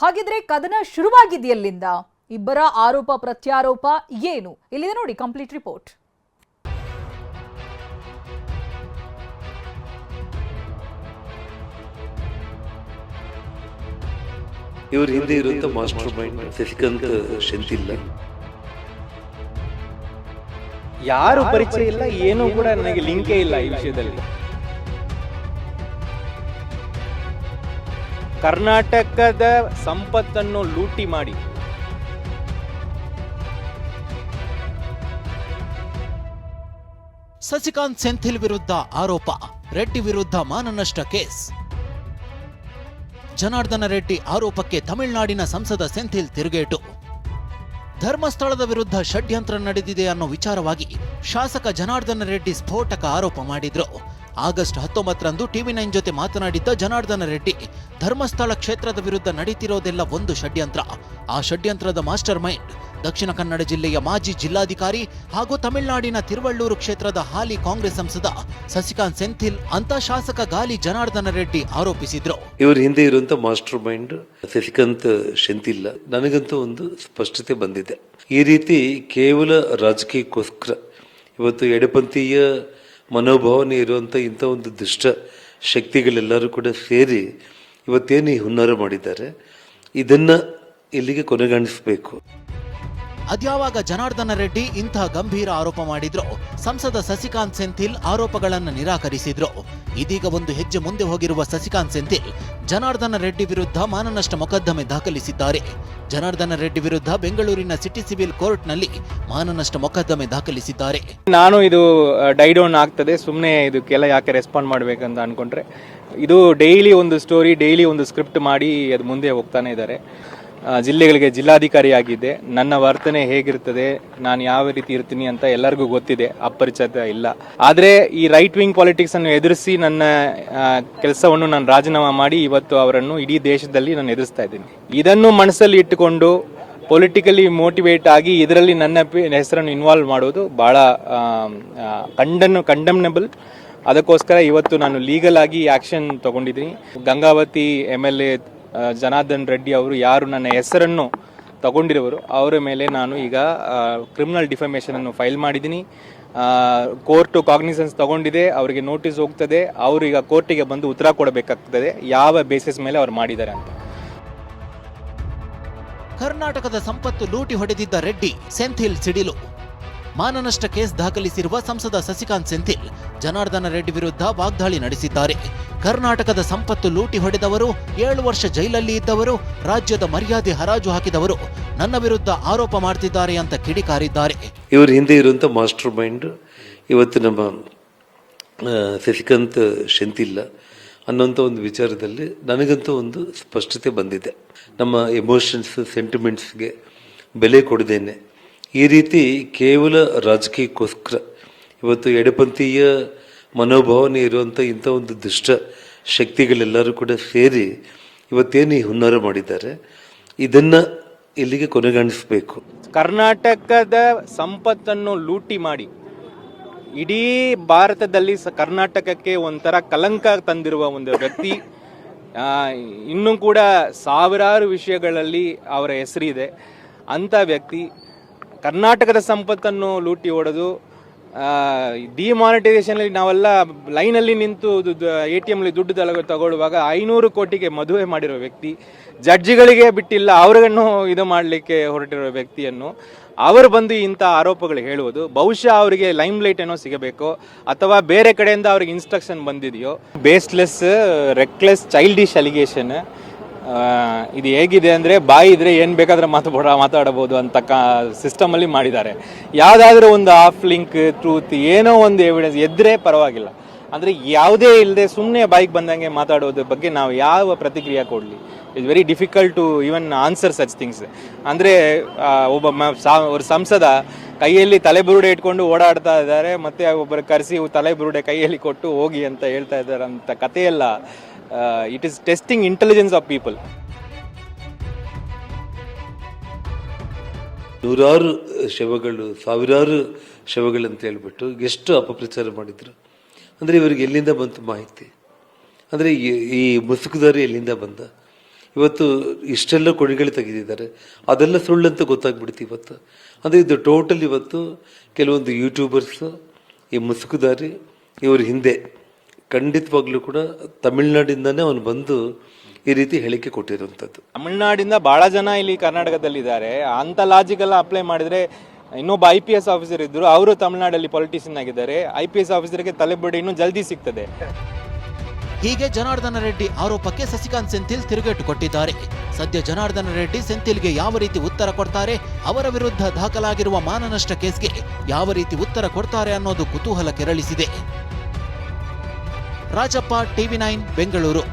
ಹಾಗಿದ್ರೆ ಕದನ ಶುರುವಾಗಿದೆಯಲ್ಲಿಂದ? ಇಬ್ಬರ ಆರೋಪ ಪ್ರತ್ಯಾರೋಪ ಏನು? ಇಲ್ಲಿದೆ ನೋಡಿ ಕಂಪ್ಲೀಟ್ ರಿಪೋರ್ಟ್ ಇವ್ರ ಹಿಂದೆ ಇರುವಂತ ಮಾಸ್ಟರ್ ಮೈಂಡ್ ಶಶಿಕಾಂತ್ ಶೆಂತಿಲ್ಲ. ಯಾರು ಪರಿಚಯ ಇಲ್ಲ ಏನೂ ಕೂಡ ನನಗೆ ಲಿಂಕೇ ಇಲ್ಲ ಈ ವಿಷಯದಲ್ಲಿ. ಕರ್ನಾಟಕದ ಸಂಪತ್ತನ್ನು ಲೂಟಿ ಮಾಡಿ. ಸಸಿಕಾಂತ್ ಸೆಂಥಿಲ್ ವಿರುದ್ಧ ಆರೋಪ, ರೆಡ್ಡಿ ವಿರುದ್ಧ ಮಾನನಷ್ಟ ಕೇಸ್. ಜನಾರ್ದನ ರೆಡ್ಡಿ ಆರೋಪಕ್ಕೆ ತಮಿಳುನಾಡಿನ ಸಂಸದ ಸೆಂಥಿಲ್ ತಿರುಗೇಟು. ಧರ್ಮಸ್ಥಳದ ವಿರುದ್ಧ ಷಡ್ಯಂತ್ರ ನಡೆದಿದೆ ಅನ್ನೋ ವಿಚಾರವಾಗಿ ಶಾಸಕ ಜನಾರ್ದನ ರೆಡ್ಡಿ ಸ್ಫೋಟಕ ಆರೋಪ ಮಾಡಿದ್ರು. ಆಗಸ್ಟ್ ಹತ್ತೊಂಬತ್ತರಂದು ಟಿವಿ ನೈನ್ ಜೊತೆ ಮಾತನಾಡಿದ್ದ ಜನಾರ್ದನ ರೆಡ್ಡಿ, ಧರ್ಮಸ್ಥಳ ಕ್ಷೇತ್ರದ ವಿರುದ್ಧ ನಡೀತಿರೋದೆಲ್ಲ ಒಂದು ಷಡ್ಯಂತ್ರ. ಆ ಷಡ್ಯಂತ್ರದ ಮಾಸ್ಟರ್ ಮೈಂಡ್. ದಕ್ಷಿಣ ಕನ್ನಡ ಜಿಲ್ಲೆಯ ಮಾಜಿ ಜಿಲ್ಲಾಧಿಕಾರಿ ಹಾಗೂ ತಮಿಳುನಾಡಿನ ತಿರುವಳ್ಳೂರು ಕ್ಷೇತ್ರದ ಹಾಲಿ ಕಾಂಗ್ರೆಸ್ ಸಂಸದ ಸಸಿಕಾಂತ್ ಸೆಂಥಿಲ್ ಅಂತ ಶಾಸಕ ಗಾಲಿ ಜನಾರ್ದನ ರೆಡ್ಡಿ ಆರೋಪಿಸಿದ್ರು. ಇವರ ಹಿಂದೆ ಇರುವಂತ ಮಾಸ್ಟರ್ ಮೈಂಡ್ ಸಸಿಕಾಂತ್ ಸೆಂಥಿಲ್ ನನಗಂತೂ ಒಂದು ಸ್ಪಷ್ಟತೆ ಬಂದಿದೆ. ಈ ರೀತಿ ಕೇವಲ ರಾಜಕೀಯಕ್ಕೋಸ್ಕರ ಇವತ್ತು ಎಡಪಂಥೀಯ ಮನೋಭಾವನೆ ಇರುವಂಥ ಇಂಥ ಒಂದು ದುಷ್ಟ ಶಕ್ತಿಗಳೆಲ್ಲರೂ ಕೂಡ ಸೇರಿ ಇವತ್ತೇನು ಈ ಹುನ್ನಾರ ಮಾಡಿದ್ದಾರೆ, ಇದನ್ನ ಇಲ್ಲಿಗೆ ಕೊನೆಗಾಣಿಸಬೇಕು. ಅದ್ಯಾವಾಗ ಜನಾರ್ದನ ರೆಡ್ಡಿ ಇಂತಹ ಗಂಭೀರ ಆರೋಪ ಮಾಡಿದ್ರು? ಸಂಸದ ಸಸಿಕಾಂತ್ ಸೆಂಥಿಲ್ ಆರೋಪಗಳನ್ನು ನಿರಾಕರಿಸಿದ್ರು. ಇದೀಗ ಒಂದು ಹೆಜ್ಜೆ ಮುಂದೆ ಹೋಗಿರುವ ಸಸಿಕಾಂತ್ ಸೆಂಥಿಲ್ ಜನಾರ್ದನ ರೆಡ್ಡಿ ವಿರುದ್ಧ ಮಾನನಷ್ಟ ಮೊಕದ್ದಮೆ ದಾಖಲಿಸಿದ್ದಾರೆ. ಜನಾರ್ದನ ರೆಡ್ಡಿ ವಿರುದ್ಧ ಬೆಂಗಳೂರಿನ ಸಿಟಿ ಸಿವಿಲ್ ಕೋರ್ಟ್ನಲ್ಲಿ ಮಾನನಷ್ಟ ಮೊಕದ್ದಮೆ ದಾಖಲಿಸಿದ್ದಾರೆ. ನಾನು ಇದು ಡೈಡೌನ್ ಆಗ್ತದೆ. ಸುಮ್ಮನೆ ಇದಕ್ಕೆಲ್ಲ ಯಾಕೆ ರೆಸ್ಪಾಂಡ್ ಮಾಡಬೇಕಂತ ಅನ್ಕೊಂಡ್ರೆ, ಇದು ಡೈಲಿ ಒಂದು ಸ್ಟೋರಿ, ಡೈಲಿ ಒಂದು ಸ್ಕ್ರಿಪ್ಟ್ ಮಾಡಿ ಅದು ಮುಂದೆ ಹೋಗ್ತಾನೆ ಇದ್ದಾರೆ. ಜಿಲ್ಲೆಗಳಿಗೆ ಜಿಲ್ಲಾಧಿಕಾರಿಯಾಗಿದ್ದೆ. ನನ್ನ ವರ್ತನೆ ಹೇಗಿರ್ತದೆ, ನಾನು ಯಾವ ರೀತಿ ಇರ್ತೀನಿ ಅಂತ ಎಲ್ಲರಿಗೂ ಗೊತ್ತಿದೆ. ಅಪರಿಚಿತ ಇಲ್ಲ. ಆದರೆ ಈ ರೈಟ್ ವಿಂಗ್ ಪಾಲಿಟಿಕ್ಸ್ ಅನ್ನು ಎದುರಿಸಿ ನನ್ನ ಕೆಲಸವನ್ನು ನಾನು ರಾಜೀನಾಮೆ ಮಾಡಿ ಇವತ್ತು ಅವರನ್ನು ಇಡೀ ದೇಶದಲ್ಲಿ ನಾನು ಎದುರಿಸ್ತಾ ಇದ್ದೀನಿ. ಇದನ್ನು ಮನಸ್ಸಲ್ಲಿ ಇಟ್ಟುಕೊಂಡು ಪೊಲಿಟಿಕಲಿ ಮೋಟಿವೇಟ್ ಆಗಿ ಇದರಲ್ಲಿ ನನ್ನ ಹೆಸರನ್ನು ಇನ್ವಾಲ್ವ್ ಮಾಡೋದು ಭಾಳ ಕಂಡನ್ನು ಕಂಡಮ್ನಬಲ್ ಅದಕ್ಕೋಸ್ಕರ ಇವತ್ತು ನಾನು ಲೀಗಲ್ ಆಗಿ ಆಕ್ಷನ್ ತಗೊಂಡಿದ್ದೀನಿ. Gangavathi M L A Janardhan Reddy ಅವರು ಯಾರು ನನ್ನ ಹೆಸರನ್ನು ತಗೊಂಡಿರೋರು ಅವರ ಮೇಲೆ ನಾನು ಈಗ ಕ್ರಿಮಿನಲ್ ಡಿಫಮೇಷನ್ ಅನ್ನು ಫೈಲ್ ಮಾಡಿದ್ದೀನಿ. ಕೋರ್ಟು ಕಾಗ್ನಿಸೆನ್ಸ್ ತಗೊಂಡಿದೆ, ಅವರಿಗೆ ನೋಟಿಸ್ ಹೋಗ್ತದೆ, ಅವರು ಈಗ ಕೋರ್ಟಿಗೆ ಬಂದು ಉತ್ತರ ಕೊಡಬೇಕಾಗ್ತದೆ, ಯಾವ ಬೇಸಿಸ್ ಮೇಲೆ ಅವ್ರು ಮಾಡಿದ್ದಾರೆ ಅಂತ. ಕರ್ನಾಟಕದ ಸಂಪತ್ತು ಲೂಟಿ ಹೊಡೆದಿದ್ದ ರೆಡ್ಡಿ, ಸೆಂಥಿಲ್ ಸಿಡಿಲು. ಮಾನನಷ್ಟ ಕೇಸ್ ದಾಖಲಿಸಿರುವ ಸಂಸದ ಸಸಿಕಾಂತ್ ಸೆಂಥಿಲ್, ಜನಾರ್ದನ ರೆಡ್ಡಿ ವಿರುದ್ಧ ವಾಗ್ದಾಳಿ ನಡೆಸಿದ್ದಾರೆ. ಕರ್ನಾಟಕದ ಸಂಪತ್ತು ಲೂಟಿ ಹೊಡೆದವರು, ಏಳು ವರ್ಷ ಜೈಲಲ್ಲಿ ಇದ್ದವರು, ರಾಜ್ಯದ ಮರ್ಯಾದೆ ಹರಾಜು ಹಾಕಿದವರು, ನನ್ನ ವಿರುದ್ಧ ಆರೋಪ ಮಾಡ್ತಿದ್ದಾರೆ ಅಂತ ಕಿಡಿಕಾರಿದ್ದಾರೆ. ಇವರು ಹಿಂದೆ ಇರುವಂಥ ಮಾಸ್ಟರ್ ಮೈಂಡ್ ಇವತ್ತು ನಮ್ಮ ಶಶಿಕಾಂತ್ ಶೆಂತಿಲ್ಲ ಅನ್ನೋಂಥ ಒಂದು ವಿಚಾರದಲ್ಲಿ ನನಗಂತೂ ಒಂದು ಸ್ಪಷ್ಟತೆ ಬಂದಿದೆ. ನಮ್ಮ ಎಮೋಷನ್ಸ್ ಸೆಂಟಿಮೆಂಟ್ಸ್ಗೆ ಬೆಲೆ ಕೊಡದೇನೆ. ಈ ರೀತಿ ಕೇವಲ ರಾಜಕೀಯಕ್ಕೋಸ್ಕರ ಇವತ್ತು ಎಡಪಂಥೀಯ ಮನೋಭಾವನೆ ಇರುವಂಥ ಇಂಥ ಒಂದು ದುಷ್ಟ ಶಕ್ತಿಗಳೆಲ್ಲರೂ ಕೂಡ ಸೇರಿ ಇವತ್ತೇನು ಈ ಹುನ್ನಾರ ಮಾಡಿದ್ದಾರೆ, ಇದನ್ನು ಇಲ್ಲಿಗೆ ಕೊನೆಗಾಣಿಸಬೇಕು. ಕರ್ನಾಟಕದ ಸಂಪತ್ತನ್ನು ಲೂಟಿ ಮಾಡಿ, ಇಡೀ ಭಾರತದಲ್ಲಿ ಕರ್ನಾಟಕಕ್ಕೆ ಒಂಥರ ಕಲಂಕ ತಂದಿರುವ ಒಂದು ವ್ಯಕ್ತಿ ಇನ್ನೂ ಕೂಡ ಸಾವಿರಾರು ವಿಷಯಗಳಲ್ಲಿ ಅವರ ಹೆಸರಿದೆ. ಅಂಥ ವ್ಯಕ್ತಿ ಕರ್ನಾಟಕದ ಸಂಪತ್ತನ್ನು ಲೂಟಿ ಹೊಡೆದು ಡಿಮಾನಿಟೈಸೇಷನ್ ನಾವೆಲ್ಲ ಲೈನಲ್ಲಿ ನಿಂತು ಎ ಟಿ ಎಮ್ಲಿ ದುಡ್ಡು ತಲಗ ತಗೊಳ್ಳುವಾಗ ಐನೂರು ಕೋಟಿಗೆ ಮದುವೆ ಮಾಡಿರೋ ವ್ಯಕ್ತಿ, ಜಡ್ಜಿಗಳಿಗೆ ಬಿಟ್ಟಿಲ್ಲ ಅವ್ರಿಗನ್ನು ಇದು ಮಾಡಲಿಕ್ಕೆ ಹೊರಟಿರೋ ವ್ಯಕ್ತಿಯನ್ನು ಅವರು ಬಂದು ಇಂಥ ಆರೋಪಗಳು ಹೇಳುವುದು. ಬಹುಶಃ ಅವರಿಗೆ ಲೈಮ್ ಲೈಟ್ ಏನೋ ಸಿಗಬೇಕು, ಅಥವಾ ಬೇರೆ ಕಡೆಯಿಂದ ಅವ್ರಿಗೆ ಇನ್ಸ್ಟ್ರಕ್ಷನ್ ಬಂದಿದೆಯೋ. ಬೇಸ್ಲೆಸ್ ರೆಕ್ಲೆಸ್ ಚೈಲ್ಡಿಶ್ ಅಲಿಗೇಷನ್ ಇದು ಹೇಗಿದೆ ಅಂದರೆ ಬಾಯಿ ಇದ್ರೆ ಏನು ಬೇಕಾದ್ರೆ ಮಾತಾಡ ಮಾತಾಡಬಹುದು ಅಂತ ಕಾ ಸಿಸ್ಟಮಲ್ಲಿ ಮಾಡಿದ್ದಾರೆ. ಯಾವುದಾದ್ರೂ ಒಂದು ಆಫ್ ಲಿಂಕ್ ಟ್ರೂತ್ ಏನೋ ಒಂದು ಎವಿಡೆನ್ಸ್ ಎದ್ರೆ ಪರವಾಗಿಲ್ಲ. ಅಂದರೆ ಯಾವುದೇ ಇಲ್ಲದೆ ಸುಮ್ಮನೆ ಬೈಕ್ ಬಂದಂಗೆ ಮಾತಾಡೋದ್ರ ಬಗ್ಗೆ ನಾವು ಯಾವ ಪ್ರತಿಕ್ರಿಯೆ ಕೊಡಲಿ? It's very difficult to even answer such things ಅಂದರೆ ಒಬ್ಬ ಮ- ಸಾ- ஒரு ಸಂಸದ ಕೈಯಲ್ಲಿ ತಲೆಬುರುಡೆ ಇಟ್ಕೊಂಡು ಓಡಾಡ್ತಾ ಇದ್ದಾರೆ, ಮತ್ತೆ ಒಬ್ಬರು ಕರೆಸಿ ತಲೆಬುರುಡೆ ಕೈಯಲ್ಲಿ ಕೊಟ್ಟು ಹೋಗಿ ಅಂತ ಹೇಳ್ತಾ ಇದ್ದಾರೆ ಅಂತ ಕಥೆಯೆಲ್ಲ it is testing intelligence of people ನೂರಾರು ಶವಗಳು, ಸಾವಿರಾರು ಶವಗಳಂತ ಹೇಳ್ಬಿಟ್ಟು ಎಷ್ಟು ಅಪಪ್ರಚಾರ ಮಾಡಿದ್ರು. ಅಂದರೆ ಇವರಿಗೆ ಎಲ್ಲಿಂದ ಬಂತು ಮಾಹಿತಿ? ಅಂದರೆ ಈ- ಮುಸುಕುದಾರಿ ಎಲ್ಲಿಂದ ಬಂದ? ಇವತ್ತು ಇಷ್ಟೆಲ್ಲ ಕೊಡುಗೆಗಳು ತೆಗೆದಿದ್ದಾರೆ. ಅದೆಲ್ಲ ಸುಳ್ಳು ಅಂತ ಗೊತ್ತಾಗ್ಬಿಡ್ತು ಇವತ್ತು. ಅಂದರೆ ಇದು ಟೋಟಲ್ ಇವತ್ತು ಕೆಲವೊಂದು ಯೂಟ್ಯೂಬರ್ಸ್ ಈ ಮುಸುಕುದಾರಿ ಇವ್ರ ಹಿಂದೆ ಖಂಡಿತವಾಗ್ಲೂ ಕೂಡ ತಮಿಳ್ನಾಡಿಂದನೇ ಅವನು ಬಂದು ಈ ರೀತಿ ಹೇಳಿಕೆ ಕೊಟ್ಟಿರುವಂಥದ್ದು ತಮಿಳ್ನಾಡಿಂದ ಬಹಳ ಜನ ಇಲ್ಲಿ ಕರ್ನಾಟಕದಲ್ಲಿದ್ದಾರೆ. ಅಂತ ಲಾಜಿಕ್ ಎಲ್ಲ ಅಪ್ಲೈ ಮಾಡಿದ್ರೆ ಇನ್ನೊಬ್ಬ ಐ ಪಿ ಎಸ್ ಆಫೀಸರ್ ಇದ್ರು ಅವರು ತಮಿಳುನಾಡಲ್ಲಿ ಪೊಲಿಟಿಷಿಯನ್ ಆಗಿದ್ದಾರೆ. ಐ ಪಿ ಎಸ್ ಆಫೀಸರ್ಗೆ ತಲೆಬಡಿ ಇನ್ನೂ ಜಲ್ದಿ ಸಿಗ್ತದೆ. ಹೀಗೆ ಜನಾರ್ದನ ರೆಡ್ಡಿ ಆರೋಪಕ್ಕೆ ಸಸಿಕಾಂತ್ ಸೆಂಥಿಲ್ ತಿರುಗೇಟು ಕೊಟ್ಟಿದ್ದಾರೆ. ಸದ್ಯ ಜನಾರ್ದನ ರೆಡ್ಡಿ ಸೆಂಥಿಲ್ಗೆ ಯಾವ ರೀತಿ ಉತ್ತರ ಕೊಡ್ತಾರೆ, ಅವರ ವಿರುದ್ಧ ದಾಖಲಾಗಿರುವ ಮಾನನಷ್ಟ ಕೇಸ್ಗೆ ಯಾವ ರೀತಿ ಉತ್ತರ ಕೊಡ್ತಾರೆ ಅನ್ನೋದು ಕುತೂಹಲ ಕೆರಳಿಸಿದೆ. Rajappa, TV nine, Bengaluru.